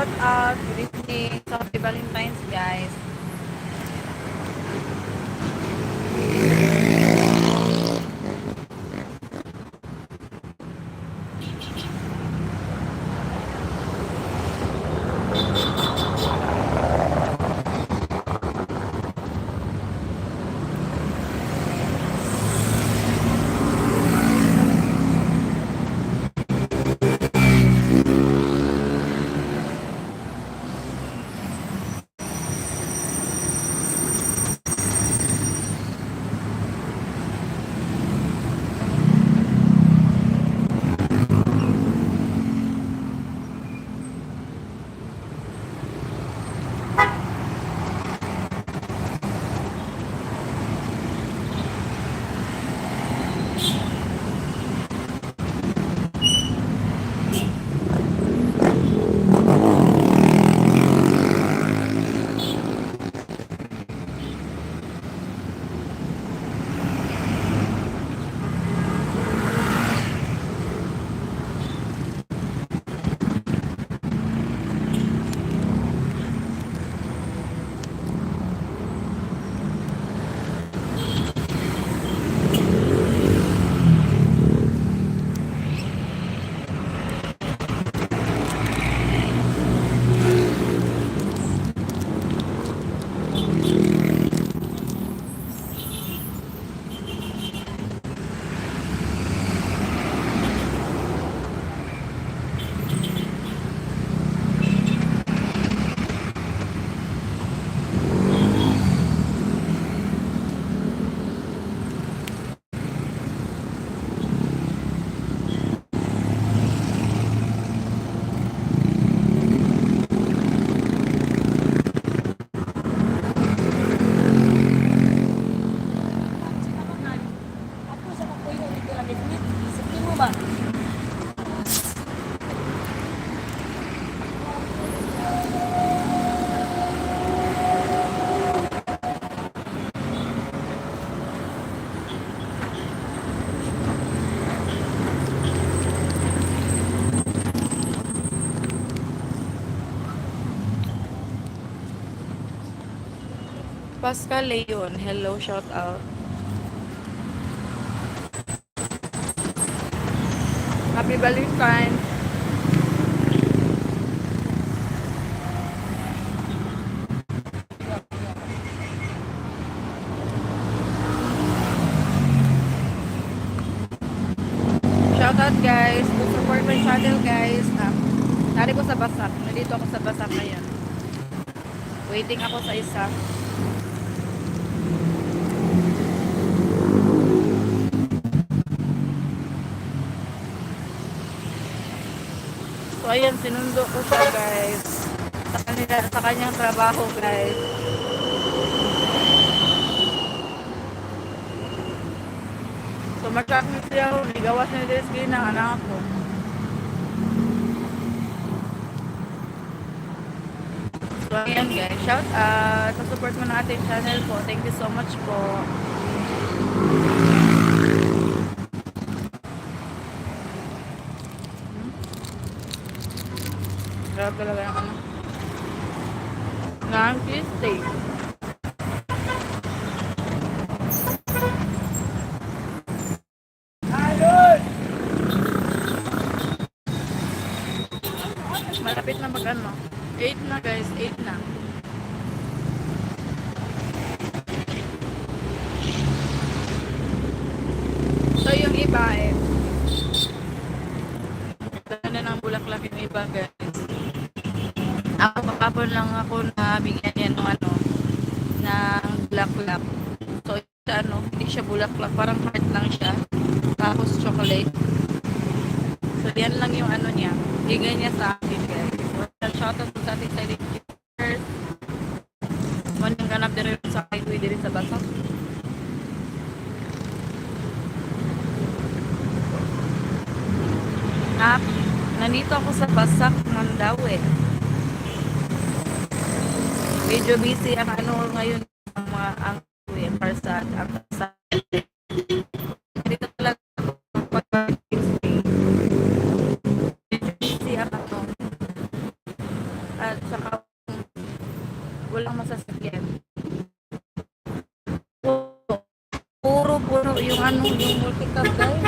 Shout out, good evening. Happy Valentine's, guys. Pascal Leon, hello, shout out. Happy Valentine's. Shout out guys. To support my channel guys. Um, nari ko sa Basak. Nandito ako sa Basak ngayon. Waiting ako sa isa. So ayan, sinundo ko siya guys. Sa, kanila, sa kanyang trabaho guys. So magkakit siya ako, ligawas na din skin ng anak ko. So ayan guys, shout out. Sa support mo na ating channel po. Thank you so much po. Sarap talaga yung ano. Ng cheesesteak. Malapit na mag ano. 8 na guys, 8 na. So yung iba eh. Dala na ng bulaklak yung iba guys. Ako na bigyan niya ng ano ng bulaklak. So ito ano, hindi siya bulaklak, parang heart lang siya. Tapos chocolate. So yan lang yung ano niya. Bigay niya sa akin guys. So, shoutout po sa ating silent keepers. Manang ganap din rin sa highway din sa basak. Nap, nandito ako sa Basak, Mandawi. Medyo busy ang ano ngayon ang mga ang ang parsa ang parsa. Dito talaga pag busy ang ano. at saka walang masasakyan. Puro, puro yung ano, yung multicab guys.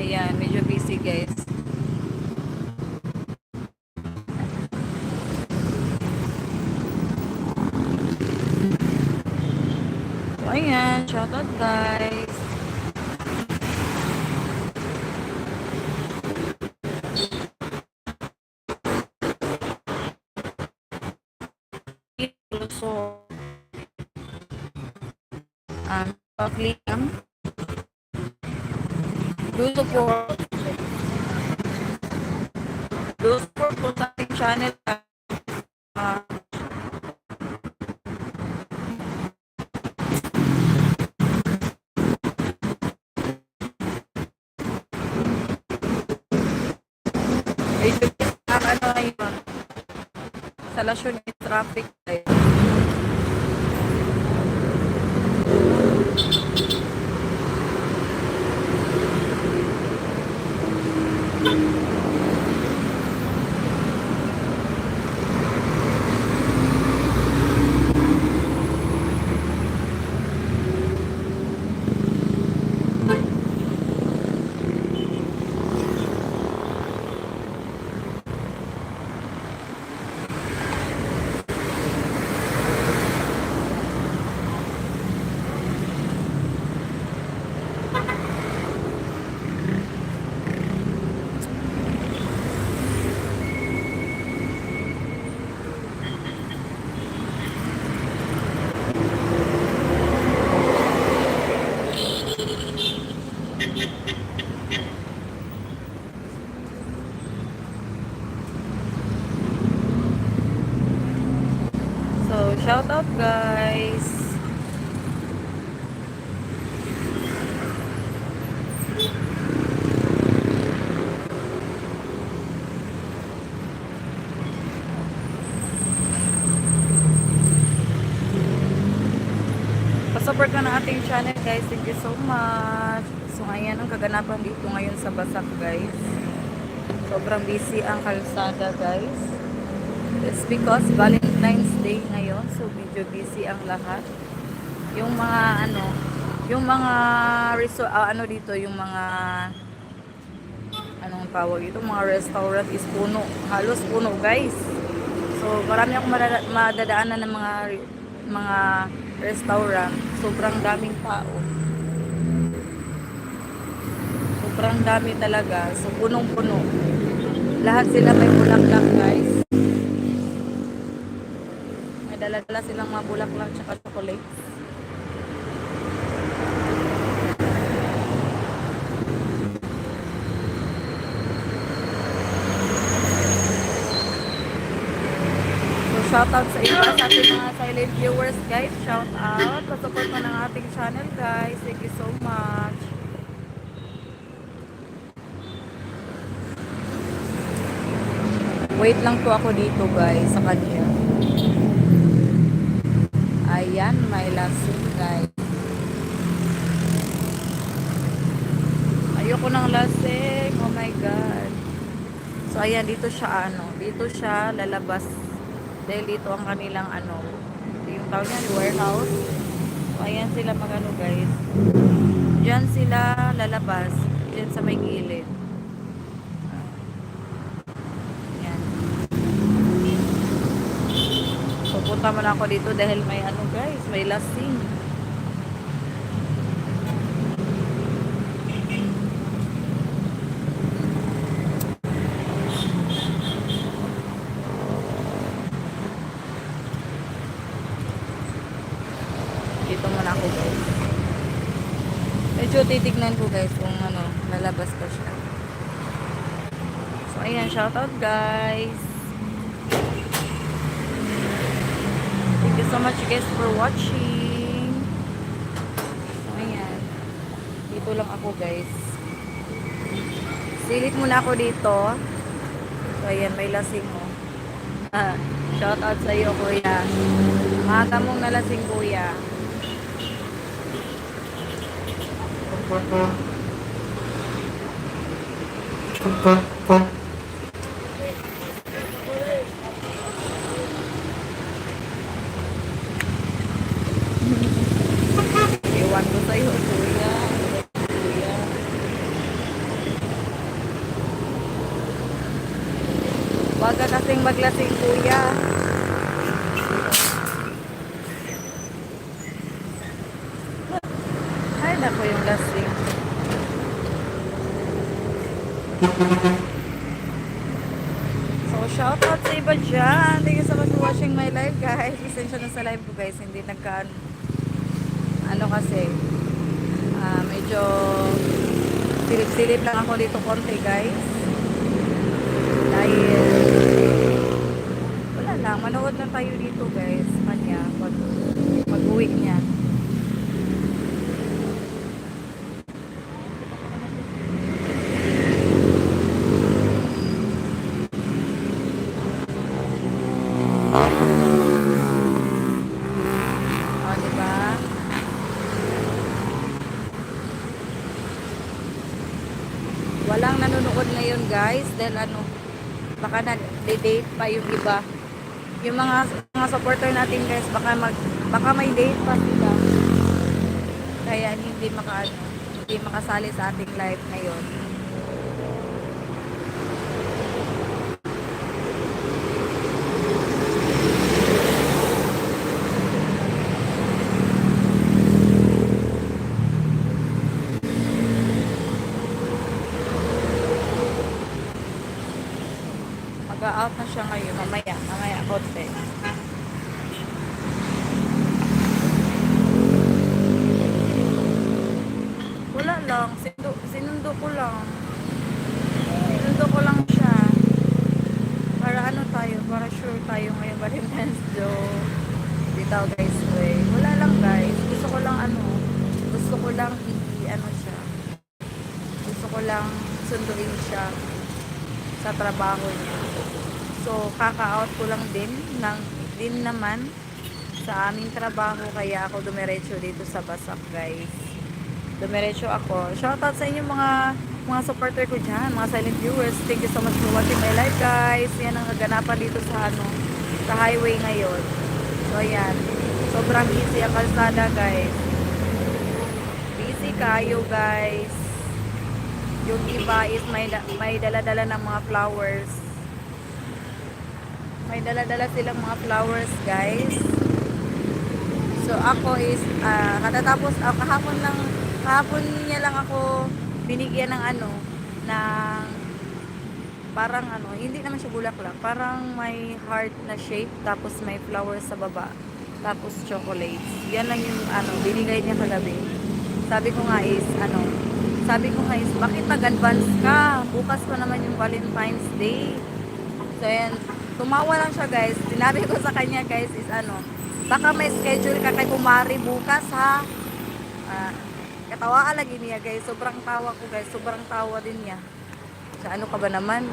Ayan, medyo busy guys. So, ayan, shoutout guys. So, um, lang. Do support. Do support po sa ating channel. Uh, medyo ang ano ngayon. Sa lasyon yung traffic tayo. So, shout out guys. Pasupport ka ng ating channel guys. Thank you so much. So, ayan ang kaganapan dito ngayon sa Basak guys. Sobrang busy ang kalsada guys. It's because Valentine's Day ngayon. So, medyo busy ang lahat. Yung mga ano, yung mga resort, ano dito, yung mga anong tawag ito, mga restaurant is puno. Halos puno, guys. So, marami akong madadaanan ng mga mga restaurant. Sobrang daming tao. Sobrang dami talaga. So, punong-puno. Lahat sila may bulaklak, guys. May dala-dala silang mga bulaklak tsaka chocolates. So, shout out sa inyo sa ating mga silent viewers, guys. Shout out. Pasupport mo ng ating channel, guys. Thank you so much. Wait lang to ako dito, guys, sa kanya. Ayan, may lasing, guys. Ayoko ng lasing. Oh my God. So, ayan, dito siya, ano, dito siya lalabas. Dahil dito ang kanilang, ano, yung tawag niya, warehouse. So, ayan sila magano guys. Diyan sila lalabas. Diyan sa may gilid. Ayan. Pupunta mo na ako dito dahil may ano guys, may lasing. Dito muna ako guys. Medyo titignan ko guys kung ano, lalabas pa siya. So ayan, shoutout guys. Thank you so much guys for watching. So ayan. Dito lang ako guys. Silip muna ako dito. So ayan, may lasing mo. Ah, shoutout sa iyo kuya. Maaga mong nalasing kuya. Iwan ko sa'yo, kuya. Kuya. Huwag ka kasing maglasing, kuya. Ay, nako yung lasing. So, shout out sa iba dyan. Thank you so much for watching my live, guys. Pasensya na sa live ko, guys. Hindi nagka... Ano kasi, ah, medyo silip-silip lang ako dito konti, guys. Dahil, wala Manood na tayo dito, guys. Kanya, pag, pag uwi niya. O, di ba? Walang nanonood ngayon, guys. Dahil ano, baka na-date pa yung iba. Yung mga mga supporter natin, guys, baka mag baka may date pa sila. Kaya hindi maka hindi makasali sa ating live ngayon. Mag-out na siya ngayon. Mamaya, mamaya, konti. Wala lang. Sinundo, sinundo ko lang. Sinundo ko lang siya. Para ano tayo, para sure tayo ngayon Valentine's Day. Bitaw guys, way. Wala lang guys. Gusto ko lang ano, gusto ko lang i ano siya. Gusto ko lang sunduin siya sa trabaho niya. So, kaka-out ko lang din ng din naman sa aming trabaho kaya ako dumiretso dito sa Basak, guys. Dumiretso ako. Shoutout sa inyo mga mga supporter ko dyan, mga silent viewers. Thank you so much for watching my live, guys. Yan ang kaganapan dito sa ano, sa highway ngayon. So, ayan. Sobrang easy ang kalsada, guys. Busy kayo, guys. Yung iba is may, may dala-dala ng mga flowers. May dala-dala silang mga flowers, guys. So, ako is, ah, katatapos, ah, kahapon lang, kahapon niya lang ako binigyan ng ano, ng, parang ano, hindi naman siya bulaklak, parang may heart na shape, tapos may flowers sa baba, tapos chocolates. Yan lang yung, ano, binigay niya kagabi. Sabi ko nga is, ano, sabi ko nga is, bakit nag-advance ka? Bukas pa naman yung Valentine's Day. So, yan, tumawa lang siya guys. Sinabi ko sa kanya guys is ano, baka may schedule ka kay Kumari bukas ha. Ah, katawa ka lagi niya guys. Sobrang tawa ko guys. Sobrang tawa din niya. Sa ano ka ba naman?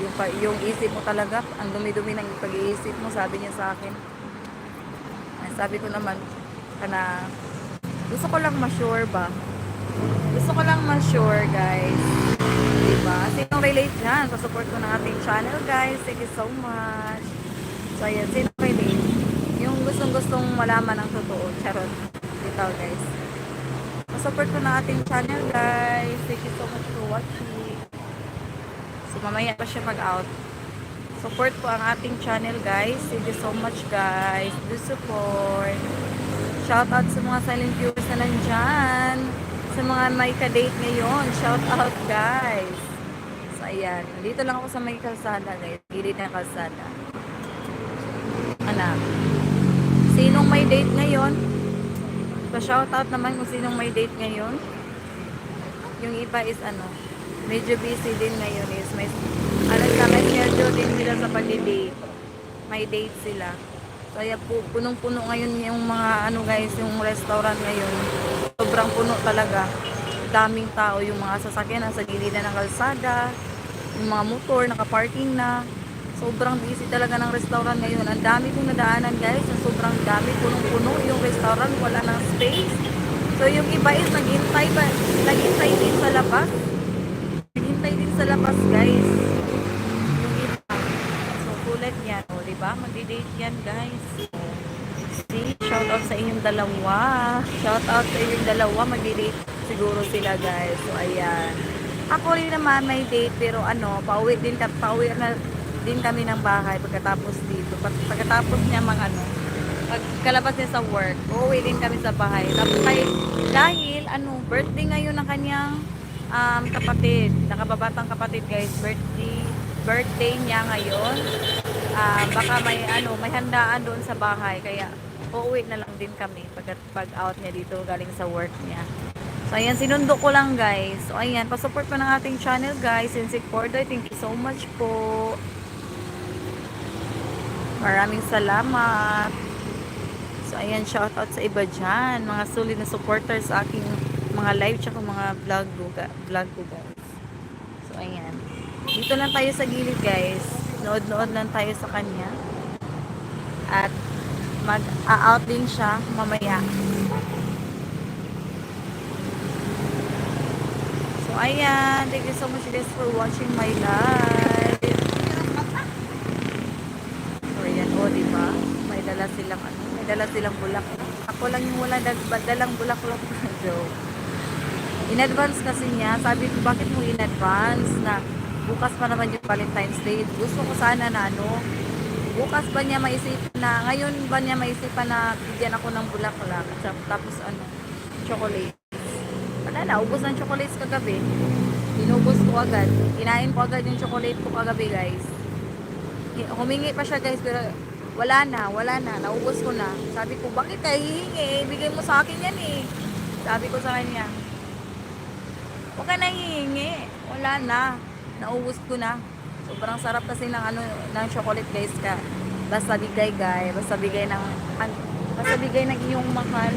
Yung, yung isip mo talaga, ang dumi-dumi ng pag-iisip mo, sabi niya sa akin. Ay, sabi ko naman, kana, gusto ko lang ma-sure ba? Gusto ko lang ma-sure guys. Diba? Sinong relate dyan sa support ko ng ating channel, guys? Thank you so much. So, ayan. Sino relate? Yung gustong-gustong malaman ang totoo. Charot. Dito, guys. Sa-support ko ng ating channel, guys. Thank you so much for watching. So, mamaya pa siya mag-out. Support po ang ating channel, guys. Thank you so much, guys. Do support. Shout out sa mga silent viewers na nandyan. Sa mga may ka-date ngayon. Shout out, guys. So, ayan. Dito lang ako sa may kalsada, guys. Gilid ng kalsada. Anak. Sinong may date ngayon? Pa-shout out naman kung sinong may date ngayon. Yung iba is ano, medyo busy din ngayon is may ano sila, may schedule din sila sa pag-date. May date sila. Kaya po, punong-puno ngayon yung mga ano guys, yung restaurant ngayon. Sobrang puno talaga. Daming tao, yung mga sasakyan nasa gilid na ng kalsada, yung mga motor nakaparking na. Sobrang busy talaga ng restaurant ngayon. Ang dami kong nadaanan guys, ang sobrang dami, punong-puno yung restaurant, wala ng space. So yung iba is naghintay pa, naghintay din sa labas. Naghintay din sa labas guys. Yung iba. So, tulad yan. O, di ba? Magdi-date yan guys. See, shout out sa inyong dalawa. Shout out sa inyong dalawa. Magdi-date siguro sila guys. So, ayan. Ako rin naman may date pero ano, pauwi din pauwi na din kami ng bahay pagkatapos dito. Pag, pagkatapos niya mga ano, pagkalabas niya sa work, uuwi din kami sa bahay. Tapos kay, dahil ano, birthday ngayon ng kanyang um, kapatid, nakababatang kapatid guys, birthday birthday niya ngayon. Ah, baka may ano, may handaan doon sa bahay kaya uuwi na lang din kami pag pag out niya dito galing sa work niya. So, ayan, sinundo ko lang, guys. So, ayan, pasupport po ng ating channel, guys. Sinsik Pordoy, thank you so much po. Maraming salamat. So, ayan, shoutout sa iba dyan. Mga sulit na supporters sa aking mga live tsaka mga vlog ko, vlog ko, guys. So, ayan. Dito lang tayo sa gilid, guys. Nood-nood lang tayo sa kanya. At mag-out din siya mamaya. So, ayan. Thank you so much guys for watching my live. So, ayan. O, di ba? May dala silang, ano, may dala silang bulaklak. Ako lang yung wala dalang bulaklak. Joke. In advance kasi niya, sabi ko, bakit mo in advance na bukas pa naman yung Valentine's Day. Gusto ko sana na ano, bukas ba niya maisipan na, ngayon ba niya maisipan na bigyan ako ng bulaklak, tapos ano, chocolate. Wala na, ubos ng chocolates kagabi. Inubos ko agad. Kinain ko agad yung chocolate ko kagabi, guys. Humingi pa siya, guys, pero wala na, wala na. Naubos ko na. Sabi ko, bakit ka hihingi? Bigay mo sa akin yan eh. Sabi ko sa kanya, huwag ka na hihingi. Wala na. Naubos ko na. Sobrang sarap kasi ng ano ng chocolate guys ka. Basta bigay guys, basta bigay ng an- basta bigay ng iyong mahal.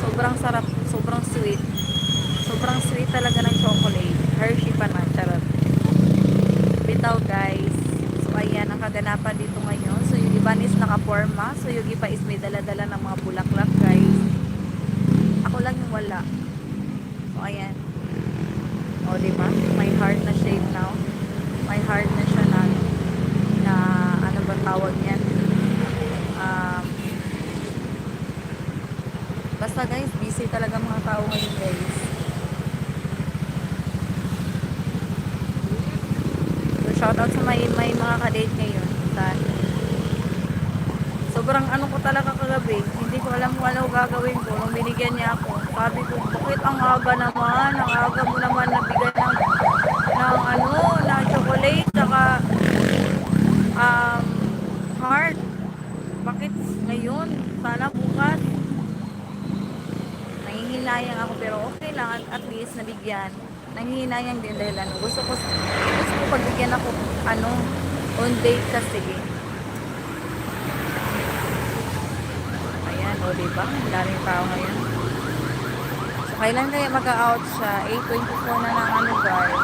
Sobrang sarap, sobrang sweet. Sobrang sweet talaga ng chocolate. Hershey pa naman, charot. Bitaw guys. So ayan ang kaganapan dito ngayon. Iba is nakaporma. So yung iba is may dala-dala ng mga bulaklak guys. Ako lang yung wala. So ayan. O, di ba? May heart na shape now. May heart na siya na, na ano ba tawag niyan? Um, basta guys, busy talaga mga tao ngayon guys. So, shout out sa may, may mga kadate ngayon. Dahil, sobrang ano ko talaga kagabi. Hindi ko alam kung ano gagawin ko. Nung binigyan niya ako, sabi ko, bakit ang aga naman? Ang aga mo naman nabigay ng, ng ano, na chocolate, saka um, heart. Bakit ngayon? Sana bukas. Nangihinayang ako pero okay lang at, at least nabigyan. Nangihinayang din dahil ano, gusto ko gusto ko pagbigyan ako ano on date kasi. Ayan, o diba? Ang daming tao ngayon. So, kailan kaya mag-out siya? 8.24 na ng ano guys.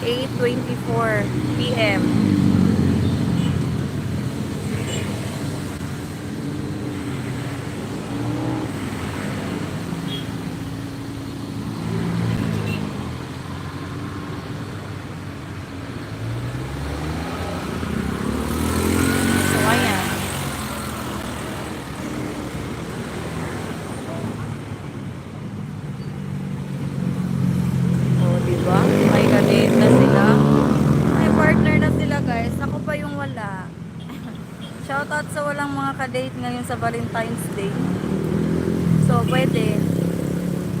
Eight twenty-four p.m. So, ayan. O, oh, diba? May kadate na sila. May partner na sila, guys. Ako pa yung wala. Shoutout sa walang mga kadate ngayon sa Valentine's Day. So, pwede.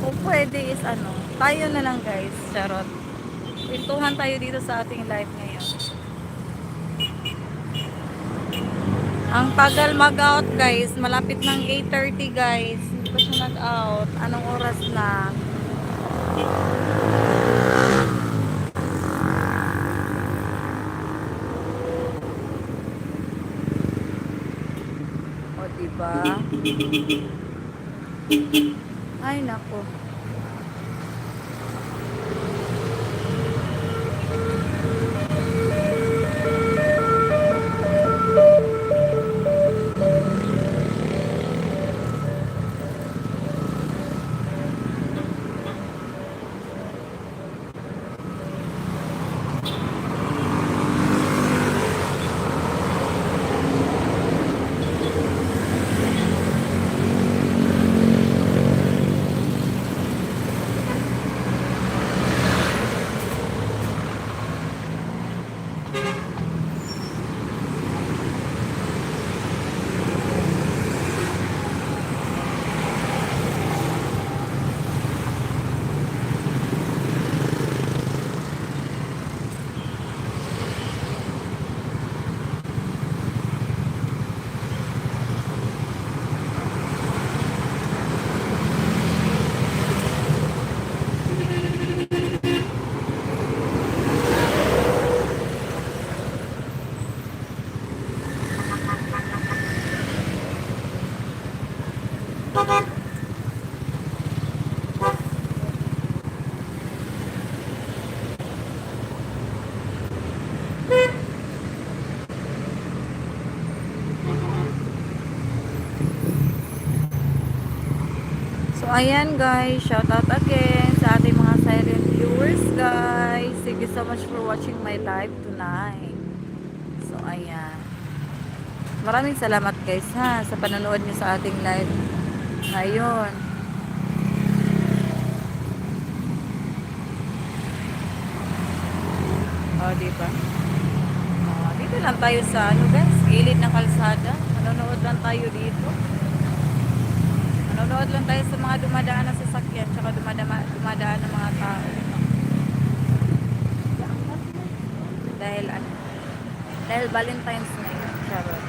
Kung pwede is ano, tayo na lang, guys. Charot. Pintuhan tayo dito sa ating live ngayon. Ang tagal mag-out guys. Malapit ng 8.30 guys. Hindi pa siya nag-out. Anong oras na? Diba? Ay nako. Ayan guys. Shout out again sa ating mga silent viewers guys. Thank you so much for watching my live tonight. So, ayan. Maraming salamat guys ha sa panonood niyo sa ating live ngayon. Oh, di ba? Oh, dito lang tayo sa ano guys, gilid ng kalsada. Manonood lang tayo dito. Manonood lang tayo sa mga dumadaan na sasakyan tsaka dumadama, dumadaan ng mga tao. Dahil ano? Dahil Valentine's na yun. Charot.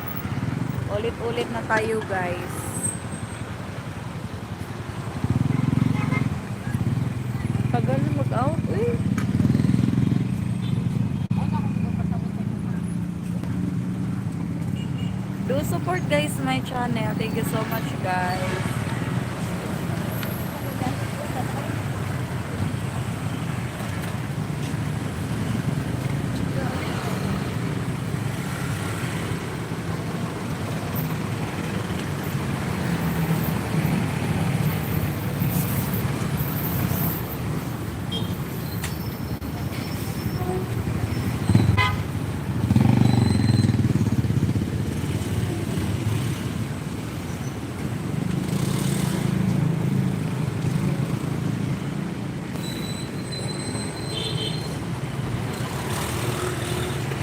Ulit-ulit na tayo guys. Tagal na mag-out eh. Do support guys my channel. Thank you so much guys.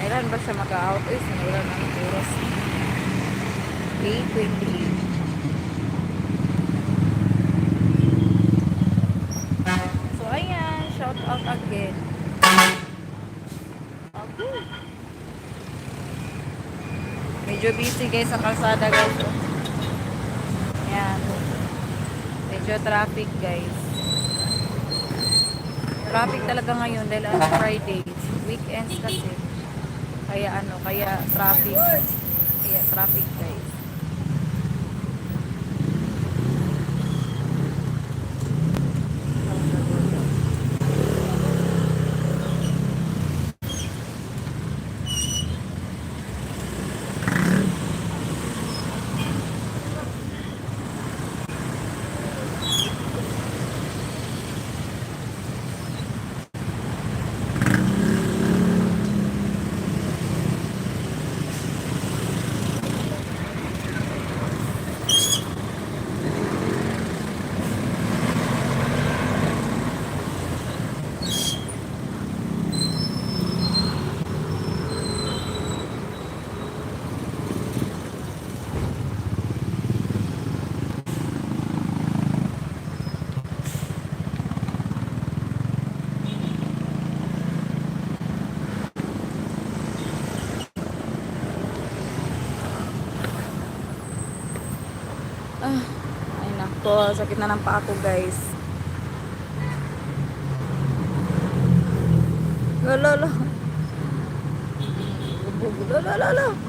Kailan ba siya mag-out? Uy, sinura na ng oras. 8.28. So, ayan. Shout out again. Okay. Medyo busy guys sa kalsada guys. Ayan. Medyo traffic guys. Traffic talaga ngayon dahil ano Friday. Weekends kasi. Kaya ano, kaya traffic. Kaya traffic guys. Ah, nako, sakit na ng paa ko guys. Lolo. Lolo, lolo, lolo.